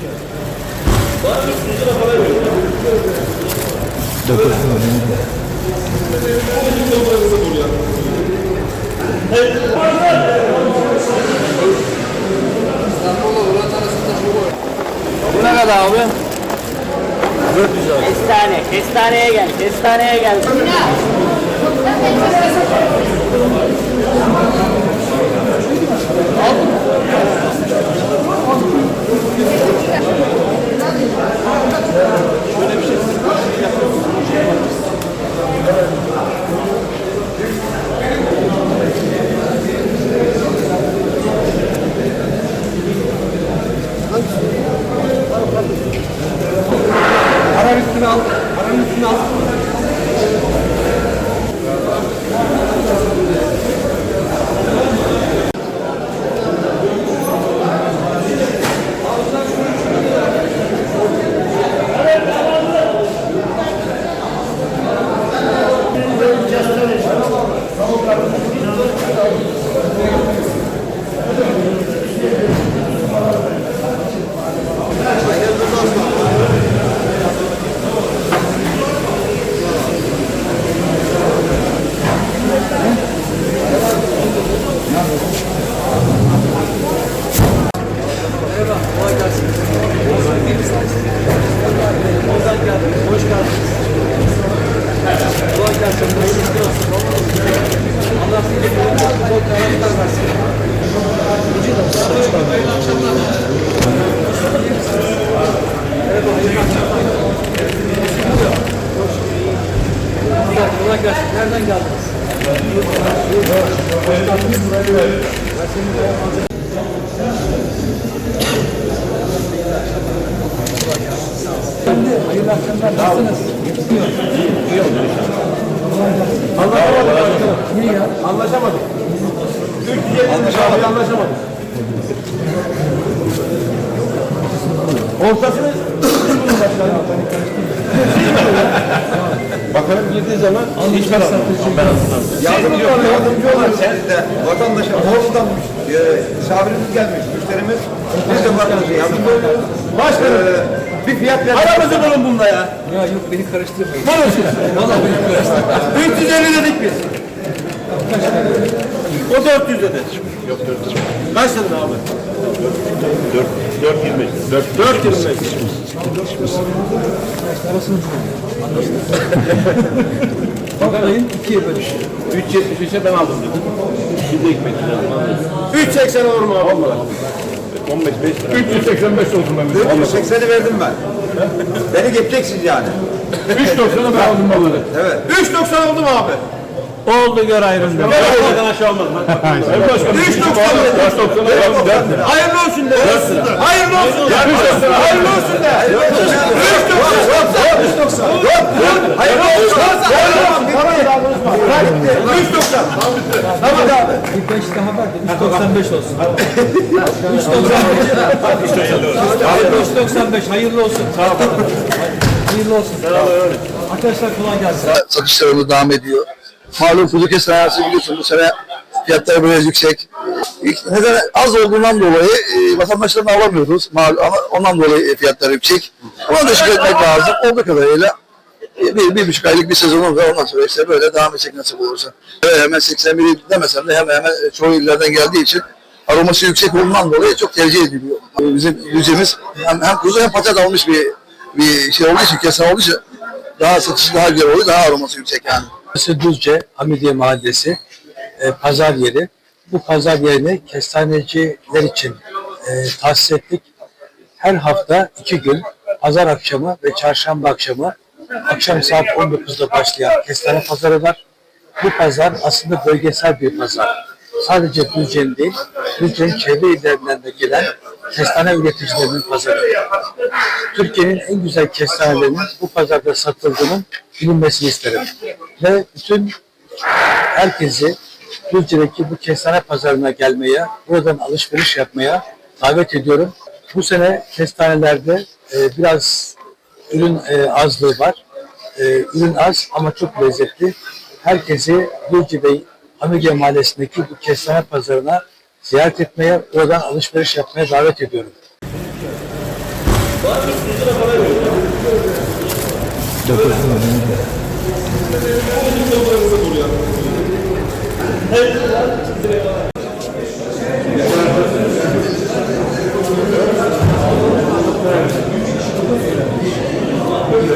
Bu ne kadar abi? Kestane, kestaneye gel, kestaneye gel. Nereden geldiniz? Hayırlı akşamlar. Nasılsınız? Anlaşamadık. Niye ya? Anlaşamadık. 370 abi anlaşamadık. Ortasını Bakalım girdiği zaman hiç ben Yardımcı ol, yardımcı olun. Sen de vatandaşa Bolu'dan e, misafirimiz gelmiş, müşterimiz. Biz de vatandaşa yardımcı oluyoruz. Başkanım. Ee, bir fiyat ver. Aramızı bulun bunda ya. Ya yok beni karıştırmayın. Bulun siz. Valla beni karıştırmayın. 350 dedik biz. O 400 dedi. Yok 400. Kaç dedin abi? 4 425. 4 425. Bakmayın ikiye bölüş. 3.73'e ben aldım dedim. Bir de ekmek lazım. 3.80 olur mu abi? 15 5 lira. 385 olsun ben. 480'i verdim ben. Beni geçeceksiniz yani. 3.90'a ben aldım balığı. Evet. 3.90 oldu mu abi? Oldu gör ayrımda. Oradan aşağı olmaz. Sayın Başkanım. 3.90. 3.90. Hayırlı olsun de. Hayırlı olsun de. Hayırlı olsun de. 3.90. Hayırlı olsun. Hayırlı olsun. 3.90. Tamam abi. Bir beş daha ver de 3.95 olsun. 3.95. 3.95 hayırlı olsun. Hayırlı olsun. Arkadaşlar kolay gelsin. satışlarımız devam ediyor. Malum Fuzulke sanayisi biliyorsun bu sene fiyatları biraz yüksek. Neden az olduğundan dolayı e, vatandaşlarını alamıyoruz. Mal, ama ondan dolayı fiyatlar yüksek. Ona da şükür etmek lazım. Olduğu kadarıyla e, bir, bir buçuk aylık bir sezonumuz var. Ondan sonra işte böyle devam edecek nasip olursa. Evet, hemen 81 demesem de hemen hemen çoğu illerden geldiği için aroması yüksek olduğundan dolayı çok tercih ediliyor. Bizim yüzemiz hem, hem kuzu hem paçat almış bir bir şey olduğu için, kesen olduğu için daha satışı daha güzel oluyor, daha aroması yüksek yani. Burası Düzce, Hamidiye Mahallesi, e, pazar yeri. Bu pazar yerini kestaneciler için e, tahsis ettik. Her hafta iki gün, pazar akşamı ve çarşamba akşamı, akşam saat 19'da başlayan kestane pazarı var. Bu pazar aslında bölgesel bir pazar. Sadece Düzce'nin değil, Düzce'nin çevre illerinden de gelen kestane üreticilerinin pazarı. Türkiye'nin en güzel kestanelerinin bu pazarda satıldığının bilinmesini isterim. Ve bütün herkesi Düzce'deki bu kestane pazarına gelmeye, buradan alışveriş yapmaya davet ediyorum. Bu sene kestanelerde e, biraz ürün e, azlığı var. E, ürün az ama çok lezzetli. Herkesi Düzce'de Hamidiye Mahallesi'ndeki bu kestane pazarına ziyaret etmeye, oradan alışveriş yapmaya davet ediyorum. Dokuz lira.